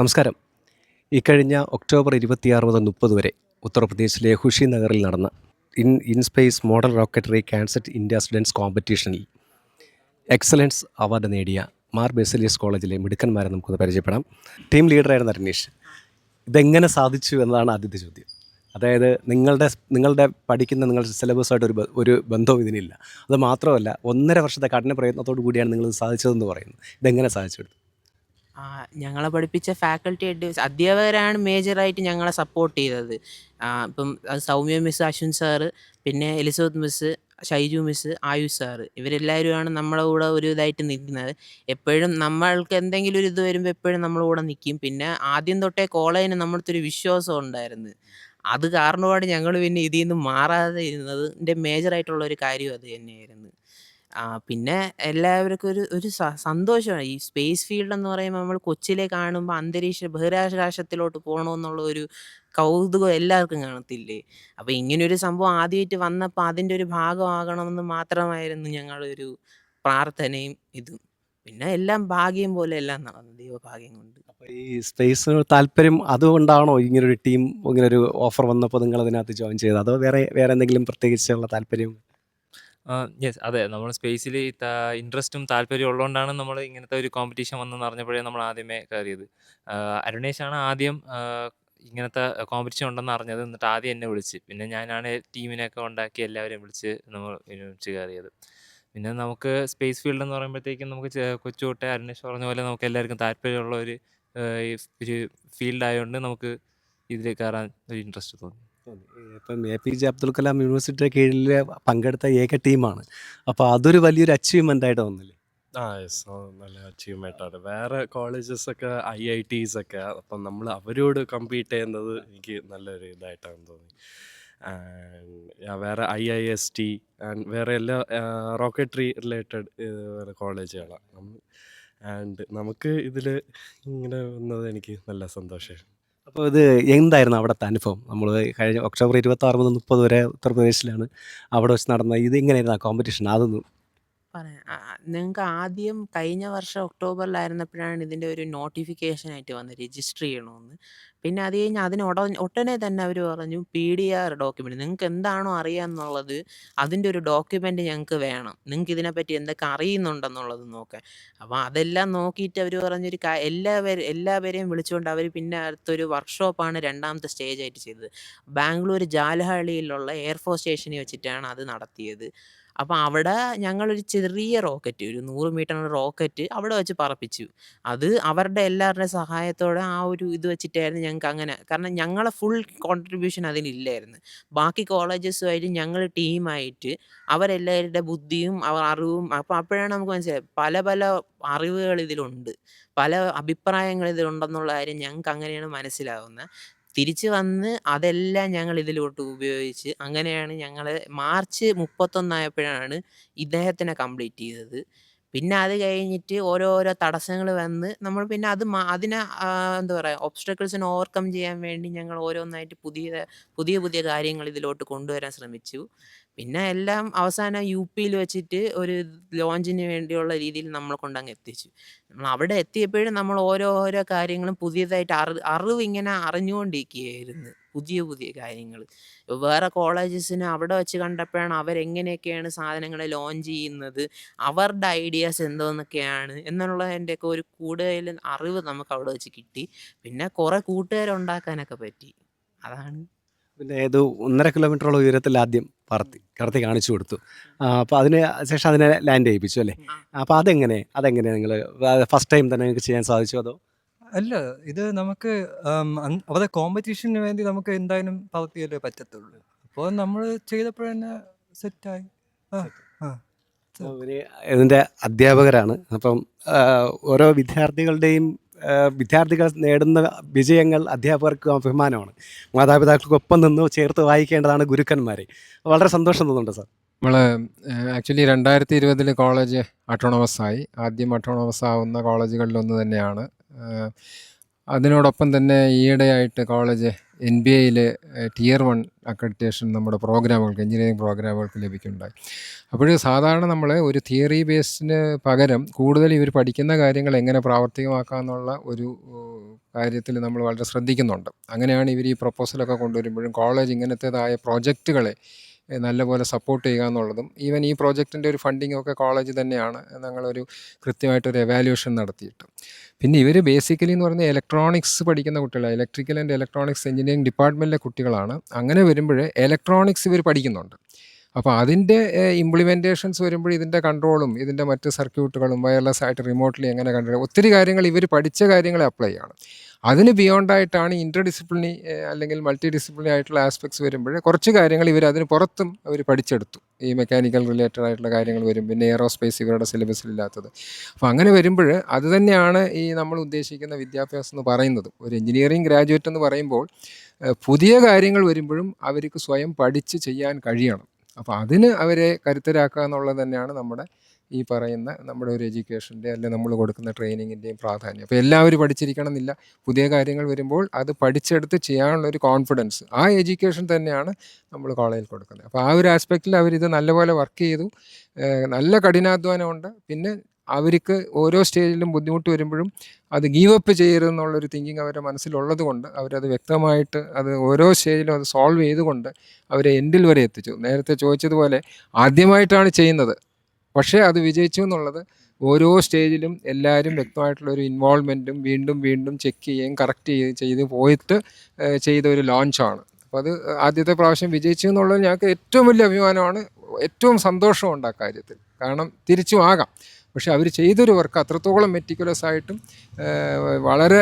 നമസ്കാരം. ഇക്കഴിഞ്ഞ ഒക്ടോബർ ഇരുപത്തിയാറ് മുതൽ മുപ്പത് വരെ ഉത്തർപ്രദേശിലെ ഹുഷി നഗറിൽ നടന്ന in in space model rocketry CanSat India students കോമ്പറ്റീഷനിൽ excellence award നേടിയ മാർ ബെസലിയസ് കോളേജിലെ മിടുക്കന്മാരെ നമുക്കൊന്ന് പരിചയപ്പെടാം. ടീം ലീഡറായിരുന്ന രനീഷ് ഇതെങ്ങനെ സാധിച്ചു എന്നതാണ് ആദ്യത്തെ ചോദ്യം. അതായത് നിങ്ങളുടെ നിങ്ങളുടെ പഠിക്കുന്ന നിങ്ങളുടെ സിലബസായിട്ട് ഒരു ഒരു ബന്ധവും ഇതിനില്ല. അത് മാത്രമല്ല ഒന്നര വർഷത്തെ കഠിന പ്രയത്നത്തോടു കൂടിയാണ് നിങ്ങൾ സാധിച്ചതെന്ന് പറയുന്നത്. ഇതെങ്ങനെ സാധിച്ചെടുത്തു? ആ, ഞങ്ങളെ പഠിപ്പിച്ച ഫാക്കൽറ്റി അഡ്വൈസ് അധ്യാപകരാണ് മേജറായിട്ട് ഞങ്ങളെ സപ്പോർട്ട് ചെയ്തത്. ഇപ്പം അത് സൗമ്യ മിസ് അശ്വിൻ സാറ് പിന്നെ Elizabeth miss Shaiju miss Ayush sir ഇവരെല്ലാവരുമാണ് നമ്മളെ കൂടെ ഒരു ഇതായിട്ട് നിൽക്കുന്നത്. എപ്പോഴും നമ്മൾക്ക് എന്തെങ്കിലും ഒരു ഇത് വരുമ്പോൾ എപ്പോഴും നമ്മളെ കൂടെ നിൽക്കും പിന്നെ ആദ്യം തൊട്ടേ കോളേജിന് നമ്മളടുത്ത് ഒരു വിശ്വാസം ഉണ്ടായിരുന്നു. അത് കാരണമാണ് ഞങ്ങൾ പിന്നെ ഇതിൽ നിന്ന് മാറാതെ ഇരുന്നത്. എന്റെ മേജറായിട്ടുള്ള ഒരു കാര്യം അത് തന്നെയായിരുന്നു. ആ, പിന്നെ എല്ലാവർക്കും ഒരു ഒരു സന്തോഷമാണ്. ഈ സ്പേസ് ഫീൽഡ് എന്ന് പറയുമ്പോൾ നമ്മൾ കൊച്ചിലെ കാണുമ്പോൾ അന്തരീക്ഷ ബഹിരാകാശത്തിലോട്ട് പോകണമെന്നുള്ള ഒരു കൗതുകം എല്ലാവർക്കും കാണത്തില്ലേ? അപ്പോൾ ഇങ്ങനൊരു സംഭവം ആദ്യമായിട്ട് വന്നപ്പോൾ അതിന്റെ ഒരു ഭാഗമാകണമെന്ന് മാത്രമായിരുന്നു ഞങ്ങളൊരു പ്രാർത്ഥനയും ഇതും. പിന്നെ എല്ലാം ഭാഗ്യം പോലെ എല്ലാം നടന്നു ദൈവഭാഗ്യം കൊണ്ട്. അപ്പോൾ ഈ സ്പേസ് താല്പര്യം അതുകൊണ്ടാണോ ഇങ്ങനൊരു ടീം ഇങ്ങനൊരു ഓഫർ വന്നപ്പോൾ നിങ്ങൾ അതിനകത്ത് ജോയിൻ ചെയ്തത്? അതോ വേറെ വേറെ എന്തെങ്കിലും പ്രത്യേകിച്ചുള്ള താല്പര്യം? യെസ് അതെ. നമ്മൾ സ്പേസിൽ ഇൻട്രസ്റ്റും താല്പര്യം ഉള്ളതുകൊണ്ടാണ് നമ്മൾ ഇങ്ങനത്തെ ഒരു കോമ്പറ്റീഷൻ വന്നെന്ന് അറിഞ്ഞപ്പോഴേ നമ്മൾ ആദ്യമേ കയറിയത് അരുണേഷാണ് ആദ്യം ഇങ്ങനത്തെ കോമ്പറ്റീഷൻ ഉണ്ടെന്ന് അറിഞ്ഞത്. എന്നിട്ട് ആദ്യം എന്നെ വിളിച്ച്. പിന്നെ ഞാനാണ് ടീമിനെയൊക്കെ ഉണ്ടാക്കി എല്ലാവരെയും വിളിച്ച് നമ്മൾ ഒരുമിച്ച് കയറിയത് പിന്നെ നമുക്ക് സ്പേസ് ഫീൽഡ് എന്ന് പറയുമ്പോഴത്തേക്കും നമുക്ക് ചെ- കൊച്ചു തൊട്ടേ അരുണേഷ് പറഞ്ഞ പോലെ നമുക്ക് എല്ലാവർക്കും താല്പര്യമുള്ള ഒരു ഈ ഒരു ഫീൽഡ് ആയതുകൊണ്ട് നമുക്ക് ഇതിൽ കയറാൻ ഒരു ഇൻട്രസ്റ്റ് തോന്നി. ഇപ്പം A P J Abdul Kalam യൂണിവേഴ്സിറ്റിയുടെ കീഴിൽ പങ്കെടുത്ത ഏക ടീമാണ്. അപ്പോൾ അതൊരു വലിയൊരു അച്ചീവ്മെന്റ് ആയിട്ട് തോന്നില്ലേ? ആ യെസ് നല്ല അച്ചീവ്മെന്റ് ആണ്. വേറെ കോളേജസ് ഒക്കെ ഐ ഐ ടീസ് ഒക്കെ അപ്പം നമ്മൾ അവരോട് കമ്പീറ്റ് ചെയ്യുന്നത് എനിക്ക് നല്ലൊരു ഇതായിട്ടാണ് തോന്നി. വേറെ I I S T and വേറെ എല്ലാ റോക്കറ്ററി റിലേറ്റഡ് കോളേജുകളാണ് ആൻഡ് നമുക്ക് ഇതിൽ ഇങ്ങനെ വന്നത് എനിക്ക് നല്ല സന്തോഷമായി അപ്പോൾ ഇത് എന്തായിരുന്നു അവിടുത്തെ അനുഭവം? നമ്മൾ കഴിഞ്ഞ ഒക്ടോബർ ഇരുപത്തി ആറ് മുതൽ മുപ്പത് വരെ ഉത്തർപ്രദേശിലാണ് അവിടെ വെച്ച് നടന്ന ഇത് എങ്ങനെയായിരുന്നു ആ കോമ്പറ്റീഷൻ അതൊന്ന് പറയാം. നിങ്ങൾക്ക് ആദ്യം കഴിഞ്ഞ വർഷം ഒക്ടോബറിലായിരുന്നപ്പോഴാണ് ഇതിന്റെ ഒരു നോട്ടിഫിക്കേഷൻ ആയിട്ട് വന്നത് രജിസ്റ്റർ ചെയ്യണമെന്ന്. പിന്നെ അത് കഴിഞ്ഞ് അതിന് ഉട ഉടനെ തന്നെ അവർ പറഞ്ഞു പി ഡി ആർ ഡോക്യുമെന്റ് നിങ്ങൾക്ക് എന്താണോ അറിയാമെന്നുള്ളത് അതിന്റെ ഒരു ഡോക്യുമെന്റ് ഞങ്ങൾക്ക് വേണം. നിങ്ങൾക്ക് ഇതിനെപ്പറ്റി എന്തൊക്കെ അറിയുന്നുണ്ടെന്നുള്ളത് നോക്കാൻ. അപ്പോൾ അതെല്ലാം നോക്കിയിട്ട് അവർ പറഞ്ഞൊരു എല്ലാവരും എല്ലാവരെയും വിളിച്ചുകൊണ്ട് അവർ പിന്നെ അടുത്തൊരു വർക്ക്ഷോപ്പാണ് രണ്ടാമത്തെ സ്റ്റേജ് ആയിട്ട് ചെയ്തത്. ബാംഗ്ലൂർ ജാലഹള്ളിയിലുള്ള എയർഫോഴ്സ് സ്റ്റേഷനിൽ വെച്ചിട്ടാണ് അത് നടത്തിയത്. അപ്പോൾ അവിടെ ഞങ്ങളൊരു ചെറിയ റോക്കറ്റ് ഒരു നൂറ് മീറ്ററിന്റെ റോക്കറ്റ് അവിടെ വെച്ച് പറപ്പിച്ചു. അത് അവരുടെ എല്ലാവരുടെയും സഹായത്തോടെ ആ ഒരു ഇത് വെച്ചിട്ടായിരുന്നു ഞങ്ങൾക്ക് അങ്ങനെ കാരണം ഞങ്ങളെ ഫുൾ കോൺട്രിബ്യൂഷൻ അതിനില്ലായിരുന്നു ബാക്കി കോളേജസുമായിട്ട് ഞങ്ങൾ ടീമായിട്ട് അവരെല്ലാവരുടെ ബുദ്ധിയും അവർ അറിവും അപ്പോൾ അപ്പോഴാണ് നമുക്ക് മനസ്സിലായത് പല പല അറിവുകൾ ഇതിലുണ്ട്. പല അഭിപ്രായങ്ങൾ ഇതിലുണ്ടെന്നുള്ള കാര്യം ഞങ്ങൾക്ക് അങ്ങനെയാണ് മനസ്സിലാവുന്നത് തിരിച്ച് വന്ന് അതെല്ലാം ഞങ്ങൾ ഇതിലോട്ട് ഉപയോഗിച്ച് അങ്ങനെയാണ് ഞങ്ങൾ മാർച്ച് മുപ്പത്തൊന്നായപ്പോഴാണ് ഇദ്ദേഹത്തിനെ കംപ്ലീറ്റ് ചെയ്തത്. പിന്നെ അത് കഴിഞ്ഞിട്ട് ഓരോരോ തടസ്സങ്ങൾ വന്ന് നമ്മൾ പിന്നെ അത് അതിനെ എന്താ പറയുക ഒബ്സ്റ്റക്കിൾസിനെ ഓവർകം ചെയ്യാൻ വേണ്ടി ഞങ്ങൾ ഓരോന്നായിട്ട് പുതിയ പുതിയ പുതിയ കാര്യങ്ങൾ ഇതിലോട്ട് കൊണ്ടുവരാൻ ശ്രമിച്ചു. പിന്നെ എല്ലാം അവസാനം യു പിയിൽ വെച്ചിട്ട് ഒരു ലോഞ്ചിന് വേണ്ടിയുള്ള രീതിയിൽ നമ്മൾ കൊണ്ടങ്ങ് എത്തിച്ചു. നമ്മൾ അവിടെ എത്തിയപ്പോഴും നമ്മൾ ഓരോ ഓരോ കാര്യങ്ങളും പുതിയതായിട്ട് അറി അറിവ് ഇങ്ങനെ അറിഞ്ഞുകൊണ്ടിരിക്കുകയായിരുന്നു. പുതിയ പുതിയ കാര്യങ്ങൾ. വേറെ കോളേജസിന് അവിടെ വെച്ച് കണ്ടപ്പോഴാണ് അവരെങ്ങനെയൊക്കെയാണ് സാധനങ്ങൾ ലോഞ്ച് ചെയ്യുന്നത് അവരുടെ ഐഡിയാസ് എന്തോന്നൊക്കെയാണ് എന്നുള്ളതിന്റെയൊക്കെ ഒരു കൂടുതൽ അറിവ് നമുക്ക് അവിടെ വെച്ച് കിട്ടി. പിന്നെ കുറേ കൂട്ടുകാരുണ്ടാക്കാനൊക്കെ പറ്റി. അതാണ്. പിന്നെ ഏതോ ഒന്നര കിലോമീറ്ററോളം ഉയരത്തിൽ ആദ്യം പറത്തി കടത്തി കാണിച്ചു കൊടുത്തു. അപ്പോൾ അതിന് ശേഷം അതിനെ ലാൻഡ് ചെയ്യിപ്പിച്ചു അല്ലേ? അപ്പോൾ അതെങ്ങനെ അതെങ്ങനെ നിങ്ങൾ ഫസ്റ്റ് ടൈം തന്നെ നിങ്ങൾക്ക് ചെയ്യാൻ സാധിച്ചു അതോ? അല്ല ഇത് നമുക്ക് അവിടെ കോമ്പറ്റീഷന് വേണ്ടി നമുക്ക് എന്തായാലും പറത്തിയല്ലേ പറ്റത്തുള്ളൂ. അപ്പോൾ നമ്മൾ ചെയ്തപ്പോഴന്നെ സെറ്റായി ആ ഇതിന്റെ അധ്യാപകരാണ്. അപ്പം ഓരോ വിദ്യാർത്ഥികളുടെയും വിദ്യാർത്ഥികൾ നേടുന്ന വിജയങ്ങൾ അധ്യാപകർക്ക് അഭിമാനമാണ്. മാതാപിതാക്കൾക്കൊപ്പം നിന്ന് ചേർത്ത് വായിക്കേണ്ടതാണ് ഗുരുക്കന്മാരെ. വളരെ സന്തോഷം തോന്നുന്നുണ്ട് സാർ. നമ്മൾ ആക്ച്വലി രണ്ടായിരത്തി ഇരുപതിൽ കോളേജ് അട്ടോണമസ് ആയി. ആദ്യം അട്ടോണമസ് ആവുന്ന കോളേജുകളിലൊന്ന് തന്നെയാണ്. അതിനോടൊപ്പം തന്നെ ഈയിടെയായിട്ട് കോളേജ് എൻ ബി എയിലെ ടിയർ വൺ അക്രഡിറ്റേഷൻ നമ്മുടെ പ്രോഗ്രാമുകൾക്ക് എഞ്ചിനീയറിംഗ് പ്രോഗ്രാമുകൾക്ക് ലഭിക്കുന്നുണ്ടായി. അപ്പോൾ സാധാരണ നമ്മൾ ഒരു തിയറി ബേസിന് പകരം കൂടുതൽ ഇവർ പഠിക്കുന്ന കാര്യങ്ങൾ എങ്ങനെ പ്രാവർത്തികമാക്കാമെന്നുള്ള ഒരു കാര്യത്തിൽ നമ്മൾ വളരെ ശ്രദ്ധിക്കുന്നുണ്ട്. അങ്ങനെയാണ് ഇവർ ഈ പ്രപ്പോസലൊക്കെ കൊണ്ടുവരുമ്പോഴും കോളേജ് ഇങ്ങനത്തേതായ പ്രോജക്റ്റുകളെ നല്ലപോലെ സപ്പോർട്ട് ചെയ്യുക എന്നുള്ളതും ഈവൻ ഈ പ്രോജക്റ്റിന്റെ ഒരു ഫണ്ടിങ് ഒക്കെ കോളേജ് തന്നെയാണ് ഞങ്ങളൊരു കൃത്യമായിട്ടൊരു എവാലുവേഷൻ നടത്തിയിട്ട്. പിന്നെ ഇവർ ബേസിക്കലി എന്ന് പറഞ്ഞാൽ ഇലക്ട്രോണിക്സ് പഠിക്കുന്ന കുട്ടികളാണ് ഇലക്ട്രിക്കൽ ആൻഡ് ഇലക്ട്രോണിക്സ് എഞ്ചിനീയറിംഗ് ഡിപ്പാർട്ട്മെന്റിലെ കുട്ടികളാണ്. അങ്ങനെ വരുമ്പോൾ ഇലക്ട്രോണിക്സ് ഇവർ പഠിക്കുന്നുണ്ട്. അപ്പോൾ അതിന്റെ ഇംപ്ലിമെന്റേഷൻസ് വരുമ്പോൾ ഇതിന്റെ കൺട്രോളും ഇതിന്റെ മറ്റ് സർക്യൂട്ടുകളും വയർലെസ് ആയിട്ട് റിമോട്ട്ലി എങ്ങനെ കൺട്രോൾ ഒത്തിരി കാര്യങ്ങൾ ഇവർ പഠിച്ച കാര്യങ്ങളെ അപ്ലൈ ചെയ്യണം. അതിന് ബിയോണ്ടായിട്ടാണ് ഇന്റർ ഡിസിപ്ലിനി അല്ലെങ്കിൽ മൾട്ടി ഡിസിപ്ലിനി ആയിട്ടുള്ള ആസ്പെക്ട്സ് വരുമ്പോൾ കുറച്ച് കാര്യങ്ങൾ ഇവർ അതിന് പുറത്തും അവർ പഠിച്ചെടുത്തു. ഈ മെക്കാനിക്കൽ റിലേറ്റഡ് ആയിട്ടുള്ള കാര്യങ്ങൾ വരും പിന്നെ എയറോസ്പേസ് ഇവരുടെ സിലബസിൽ സിലബസിലില്ലാത്തത് അപ്പോൾ അങ്ങനെ വരുമ്പോൾ അത് തന്നെയാണ് ഈ നമ്മൾ ഉദ്ദേശിക്കുന്ന വിദ്യാഭ്യാസം എന്ന് പറയുന്നത്. ഒരു എഞ്ചിനീയറിംഗ് ഗ്രാജുവേറ്റ് എന്ന് പറയുമ്പോൾ പുതിയ കാര്യങ്ങൾ വരുമ്പോഴും അവർക്ക് സ്വയം പഠിച്ച് ചെയ്യാൻ കഴിയണം. അപ്പോൾ അതിന് അവരെ കരുത്തരാക്കുക എന്നുള്ളത് തന്നെയാണ് നമ്മുടെ ഈ പറയുന്ന നമ്മുടെ ഒരു എഡ്യൂക്കേഷന്റെ അല്ലെങ്കിൽ നമ്മൾ കൊടുക്കുന്ന ട്രെയിനിങ്ങിന്റെയും പ്രാധാന്യം. അപ്പോൾ എല്ലാവരും പഠിച്ചിരിക്കണം എന്നില്ല പുതിയ കാര്യങ്ങൾ വരുമ്പോൾ അത് പഠിച്ചെടുത്ത് ചെയ്യാനുള്ള ഒരു കോൺഫിഡൻസ് ആ എഡ്യൂക്കേഷൻ തന്നെയാണ് നമ്മൾ കോളേജിൽ കൊടുക്കുന്നത്. അപ്പോൾ ആ ഒരു ആസ്പെക്റ്റിൽ അവരിത് നല്ലപോലെ വർക്ക് ചെയ്തു. നല്ല കഠിനാധ്വാനമുണ്ട്. പിന്നെ അവർക്ക് ഓരോ സ്റ്റേജിലും ബുദ്ധിമുട്ട് വരുമ്പോഴും അത് ഗീവ് അപ്പ് ചെയ്യരുതെന്നുള്ളൊരു തിങ്കിങ് അവരുടെ മനസ്സിലുള്ളത് കൊണ്ട് അവരത് വ്യക്തമായിട്ട് അത് ഓരോ സ്റ്റേജിലും അത് സോൾവ് ചെയ്തുകൊണ്ട് അവരെ എൻഡിൽ വരെ എത്തിച്ചു. നേരത്തെ ചോദിച്ചതുപോലെ ആദ്യമായിട്ടാണ് ചെയ്യുന്നത്. പക്ഷേ അത് വിജയിച്ചു എന്നുള്ളത് ഓരോ സ്റ്റേജിലും എല്ലാവരും വ്യക്തമായിട്ടുള്ള ഒരു ഇൻവോൾവ്മെന്റും വീണ്ടും വീണ്ടും ചെക്ക് ചെയ്യുകയും കറക്റ്റ് ചെയ്ത് ചെയ്ത് പോയിട്ട് ചെയ്ത ഒരു ലോഞ്ചാണ് അപ്പോൾ അത് ആദ്യത്തെ പ്രാവശ്യം വിജയിച്ചു എന്നുള്ളത് ഞങ്ങൾക്ക് ഏറ്റവും വലിയ അഭിമാനമാണ് ഏറ്റവും സന്തോഷമുണ്ട് ആ കാര്യത്തിൽ. കാരണം തിരിച്ചും ആകാം. പക്ഷേ അവർ ചെയ്തൊരു വർക്ക് അത്രത്തോളം മെറ്റിക്കുലസ് ആയിട്ടും വളരെ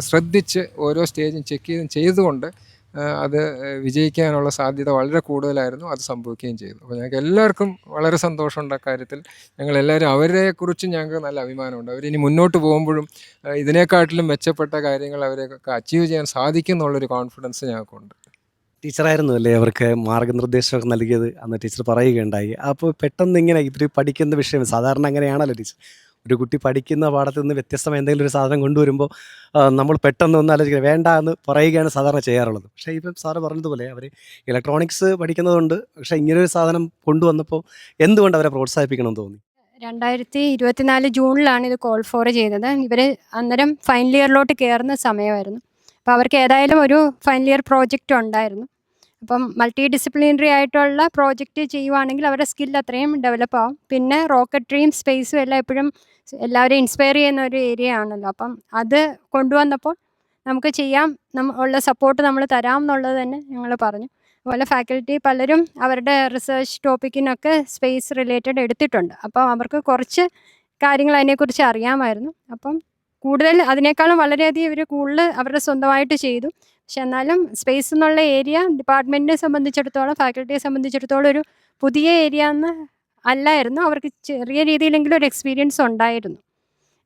ശ്രദ്ധിച്ച് ഓരോ സ്റ്റേജും ചെക്ക് ചെയ്തും ചെയ്തുകൊണ്ട് അത് വിജയിക്കാനുള്ള സാധ്യത വളരെ കൂടുതലായിരുന്നു. അത് സംഭവിക്കുകയും ചെയ്തു. അപ്പോൾ ഞങ്ങൾക്ക് എല്ലാവർക്കും വളരെ സന്തോഷമുണ്ട് അക്കാര്യത്തിൽ ഞങ്ങൾ എല്ലാവരും അവരെക്കുറിച്ച് ഞങ്ങൾക്ക് നല്ല അഭിമാനമുണ്ട്. അവരിനി മുന്നോട്ട് പോകുമ്പോഴും ഇതിനേക്കാട്ടിലും മെച്ചപ്പെട്ട കാര്യങ്ങൾ അവരെയൊക്കെ അച്ചീവ് ചെയ്യാൻ സാധിക്കും എന്നുള്ളൊരു കോൺഫിഡൻസ് ഞങ്ങൾക്കുണ്ട്. ടീച്ചറായിരുന്നു അല്ലേ അവർക്ക് മാർഗനിർദ്ദേശമൊക്കെ നൽകിയത്? അന്ന് ടീച്ചർ പറയുകയുണ്ടായി. അപ്പോൾ പെട്ടെന്ന് ഇങ്ങനെ ഇവർ പഠിക്കുന്ന വിഷയം സാധാരണ അങ്ങനെയാണല്ലോ ടീച്ചർ. ഒരു കുട്ടി പഠിക്കുന്ന പാഠത്തിൽ നിന്ന് വ്യത്യസ്തമായ എന്തെങ്കിലും ഒരു സാധനം കൊണ്ടുവരുമ്പോൾ നമ്മൾ പെട്ടെന്ന് ഒന്ന് ആലോചിക്കുക വേണ്ട എന്ന് പറയുകയാണ് സാധാരണ ചെയ്യാറുള്ളത്. പക്ഷേ ഇപ്പം സാറ് പറഞ്ഞതുപോലെ അവർ ഇലക്ട്രോണിക്സ് പഠിക്കുന്നതുകൊണ്ട് പക്ഷേ ഇങ്ങനൊരു സാധനം കൊണ്ടുവന്നപ്പോൾ എന്തുകൊണ്ട് അവരെ പ്രോത്സാഹിപ്പിക്കണം തോന്നി? രണ്ടായിരത്തി ഇരുപത്തിനാല് ജൂണിലാണ് ഇത് കോൾ ഫോർ ചെയ്തത്. ഇവർ അന്നേരം ഫൈനൽ ഇയറിലോട്ട് കയറുന്ന സമയമായിരുന്നു. അപ്പോൾ അവർക്ക് ഏതായാലും ഒരു ഫൈനൽ ഇയർ പ്രോജക്റ്റ് ഉണ്ടായിരുന്നു. അപ്പം മൾട്ടി ഡിസിപ്ലിനറി ആയിട്ടുള്ള പ്രോജക്റ്റ് ചെയ്യുവാണെങ്കിൽ അവരുടെ സ്കിൽ അത്രയും ഡെവലപ്പ് ആവും. പിന്നെ റോക്കറ്ററിയും സ്പേസും എല്ലാം എപ്പോഴും എല്ലാവരെയും ഇൻസ്പയർ ചെയ്യുന്ന ഒരു ഏരിയ ആണല്ലോ. അപ്പം അത് കൊണ്ടുവന്നപ്പോൾ നമുക്ക് ചെയ്യാം ഉള്ള സപ്പോർട്ട് നമ്മൾ തരാം എന്നുള്ളത് തന്നെ ഞങ്ങൾ പറഞ്ഞു. അതുപോലെ ഫാക്കൽറ്റി പലരും അവരുടെ റിസർച്ച് ടോപ്പിക്കിനൊക്കെ സ്പേസ് റിലേറ്റഡ് എടുത്തിട്ടുണ്ട്. അപ്പം അവർക്ക് കുറച്ച് കാര്യങ്ങൾ അതിനെക്കുറിച്ച് അറിയാമായിരുന്നു. അപ്പം കൂടുതൽ അതിനേക്കാളും വളരെയധികം ഇവർ കൂടുതൽ അവരുടെ സ്വന്തമായിട്ട് ചെയ്തു. പക്ഷെ എന്നാലും സ്പേസ് എന്നുള്ള ഏരിയ ഡിപ്പാർട്ട്മെന്റിനെ സംബന്ധിച്ചിടത്തോളം ഫാക്കൽറ്റിയെ സംബന്ധിച്ചിടത്തോളം ഒരു പുതിയ ഏരിയ എന്ന് അല്ലായിരുന്നു. അവർക്ക് ചെറിയ രീതിയിലെങ്കിലും ഒരു എക്സ്പീരിയൻസ് ഉണ്ടായിരുന്നു.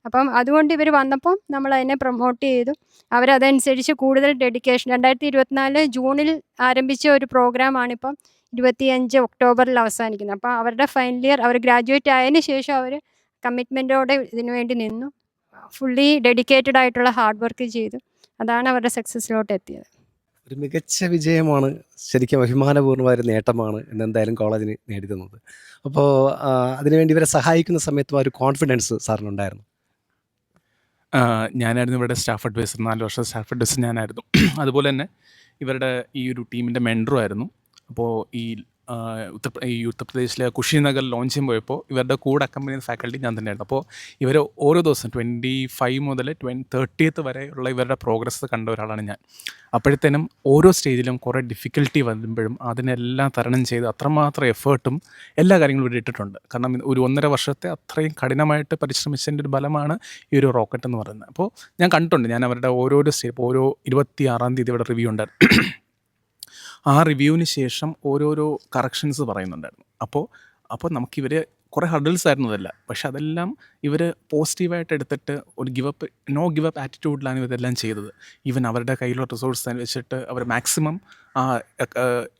അപ്പം അതുകൊണ്ട് ഇവർ വന്നപ്പോൾ നമ്മൾ അതിനെ പ്രൊമോട്ട് ചെയ്തു. അവരതനുസരിച്ച് കൂടുതൽ ഡെഡിക്കേഷൻ രണ്ടായിരത്തി ഇരുപത്തിനാല് ജൂണിൽ ആരംഭിച്ച ഒരു പ്രോഗ്രാമാണിപ്പം ഇരുപത്തിയഞ്ച് ഒക്ടോബറിൽ അവസാനിക്കുന്നത്. അപ്പോൾ അവരുടെ ഫൈനൽ ഇയർ അവർ ഗ്രാജുവേറ്റ് ആയതിന് ശേഷം അവർ കമ്മിറ്റ്മെന്റോടെ ഇതിനു വേണ്ടി നിന്നു. ഫുള്ളി ഡെഡിക്കേറ്റഡ് ആയിട്ടുള്ള ഹാർഡ് വർക്ക് ചെയ്തു അതാണ് അവരുടെ സക്സസ്സിലോട്ട് എത്തിയത്. ഒരു മികച്ച വിജയമാണ് ശരിക്കും അഭിമാനപൂർണമായ ഒരു നേട്ടമാണ് എന്ന് എന്തായാലും കോളേജിന് നേടിത്തന്നത്. അപ്പോൾ അതിനുവേണ്ടി ഇവരെ സഹായിക്കുന്ന സമയത്തും ആ ഒരു കോൺഫിഡൻസ് സാറിനുണ്ടായിരുന്നു. ഞാനായിരുന്നു ഇവരുടെ സ്റ്റാഫ് അഡ്വൈസർ നാല് വർഷം സ്റ്റാഫ് അഡ്വൈസർ ഞാനായിരുന്നു. അതുപോലെ തന്നെ ഇവരുടെ ഈ ഒരു ടീമിന്റെ മെൻഡറും ആയിരുന്നു. അപ്പോൾ ഈ ഉത്തർ ഈ ഉത്തർപ്രദേശിലെ കുഷിനഗർ ലോഞ്ച് ചെയ്യാൻ പോയപ്പോൾ ഇവരുടെ കൂടെ അക്കമ്പനി ഫാക്കൽറ്റി ഞാൻ തന്നെയായിരുന്നു. അപ്പോൾ ഇവർ ഓരോ ദിവസം ട്വന്റി ഫൈവ് മുതൽ ട്വൻ തേർട്ടിയത്ത് വരെയുള്ള ഇവരുടെ പ്രോഗ്രസ് കണ്ട ഒരാളാണ് ഞാൻ. അപ്പോഴത്തേനും ഓരോ സ്റ്റേജിലും കുറേ ഡിഫിക്കൽട്ടി വരുമ്പോഴും അതിനെല്ലാം തരണം ചെയ്ത് അത്രമാത്രം എഫേർട്ടും എല്ലാ കാര്യങ്ങളും ഇവിടെ ഇട്ടിട്ടുണ്ട്. കാരണം ഒരു ഒന്നര വർഷത്തെ അത്രയും കഠിനമായിട്ട് പരിശ്രമിച്ചതിന്റെ ഒരു ബലമാണ് ഈ ഒരു റോക്കറ്റ് എന്ന് പറയുന്നത്. അപ്പോൾ ഞാൻ കണ്ടിട്ടുണ്ട് ഞാൻ അവരുടെ ഓരോരോ സ്റ്റേപ്പ് ഓരോ ഇരുപത്തി ആറാം തീയതി ഇവിടെ റിവ്യൂ ഉണ്ടായിരുന്നു. ആ റിവ്യൂവിന് ശേഷം ഓരോരോ കറക്ഷൻസ് പറയുന്നുണ്ടായിരുന്നു. അപ്പോൾ അപ്പോൾ നമുക്കിവർ കുറേ ഹർഡിൽസ് ആയിരുന്നു അതല്ല. പക്ഷെ അതെല്ലാം ഇവർ പോസിറ്റീവായിട്ട് എടുത്തിട്ട് ഒരു give up no give up ആറ്റിറ്റ്യൂഡിലാണ് ഇവരെല്ലാം ചെയ്തത്. ഈവൻ അവരുടെ കയ്യിലുള്ള റിസോഴ്സ് വെച്ചിട്ട് അവർ മാക്സിമം ആ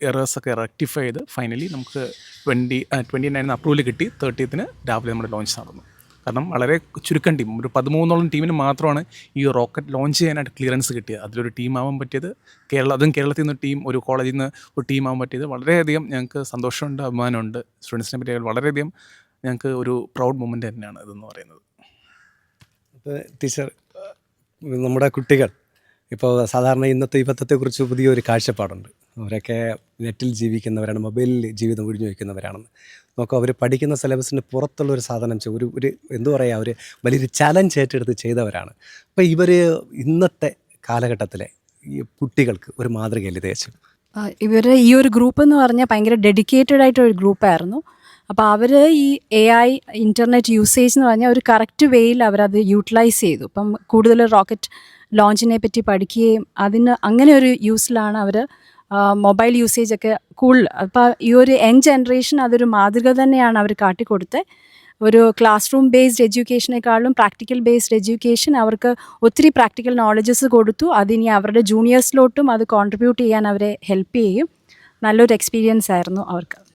എറേഴ്സൊക്കെ റെക്ടിഫൈ ചെയ്ത് ഫൈനലി നമുക്ക് ട്വന്റി ട്വന്റി നയൻ അപ്രൂവൽ കിട്ടി തേർട്ടീത്തിന് രാവിലെ നമ്മുടെ ലോഞ്ച് നടന്നു. കാരണം വളരെ ചുരുക്കം ടീം. ഒരു പതിമൂന്നോളം ടീമിന് മാത്രമാണ് ഈ റോക്കറ്റ് ലോഞ്ച് ചെയ്യാനായിട്ട് ക്ലിയറൻസ് കിട്ടിയത്. അതിലൊരു ടീമാവാൻ പറ്റിയത് കേരള അതും കേരളത്തിൽ നിന്ന് ടീം ഒരു കോളേജിൽ നിന്ന് ഒരു ടീമാവാൻ പറ്റിയത് വളരെയധികം ഞങ്ങൾക്ക് സന്തോഷമുണ്ട് അഭിമാനമുണ്ട്. സ്റ്റുഡൻസിനെ പറ്റി വളരെയധികം ഞങ്ങൾക്ക് ഒരു പ്രൗഡ് മൊമെന്റ് തന്നെയാണ് ഇതെന്ന് പറയുന്നത്. അപ്പോൾ ടീച്ചർ നമ്മുടെ കുട്ടികൾ ഇപ്പോൾ സാധാരണ ഇന്നത്തെ യുവത്വത്തെക്കുറിച്ച് പുതിയൊരു കാഴ്ചപ്പാടുണ്ട്. അവരൊക്കെ നെറ്റിൽ ജീവിക്കുന്നവരാണ് മൊബൈലിൽ ജീവിതം ഒഴിഞ്ഞു വയ്ക്കുന്നവരാണെന്ന്. നോക്കൂ അവർ പഠിക്കുന്ന സിലബസിന് പുറത്തുള്ള ഒരു സാധനം ഒരു ഒരു എന്തു പറയുക അവർ വലിയൊരു ചലഞ്ച് ഏറ്റെടുത്ത് ചെയ്തവരാണ്. അപ്പോൾ ഇവർ ഇന്നത്തെ കാലഘട്ടത്തിലെ ഈ കുട്ടികൾക്ക് ഒരു മാതൃകയല്ലേ തേച്ചു ഇവർ ഈ ഒരു ഗ്രൂപ്പ് എന്ന് പറഞ്ഞാൽ ഭയങ്കര ഡെഡിക്കേറ്റഡ് ആയിട്ട് ഒരു ഗ്രൂപ്പായിരുന്നു അപ്പോൾ അവർ ഈ എ ഐ ഇന്റർനെറ്റ് യൂസേജ് എന്ന് പറഞ്ഞാൽ ഒരു കറക്റ്റ് വേയിൽ അവരത് യൂട്ടിലൈസ് ചെയ്തു. ഇപ്പം കൂടുതൽ റോക്കറ്റ് ലോഞ്ചിനെ പറ്റി പഠിക്കുകയും അതിന് അങ്ങനെ ഒരു യൂസിലാണ് അവർ മൊബൈൽ യൂസേജ് ഒക്കെ കൂടുതൽ. അപ്പോൾ ഈ ഒരു യങ് ജനറേഷൻ അതൊരു മാതൃക തന്നെയാണ് അവർ കാട്ടിക്കൊടുത്ത് ഒരു ക്ലാസ് റൂം ബേസ്ഡ് എഡ്യൂക്കേഷനേക്കാളും പ്രാക്ടിക്കൽ ബേസ്ഡ് എഡ്യൂക്കേഷൻ അവർക്ക് ഒത്തിരി പ്രാക്ടിക്കൽ നോളജസ് കൊടുത്തു. അതിനി അവരുടെ ജൂനിയേഴ്സിലോട്ടും അത് കോൺട്രിബ്യൂട്ട് ചെയ്യാൻ അവരെ ഹെൽപ്പ് ചെയ്യും. നല്ലൊരു എക്സ്പീരിയൻസ് ആയിരുന്നു അവർക്ക്.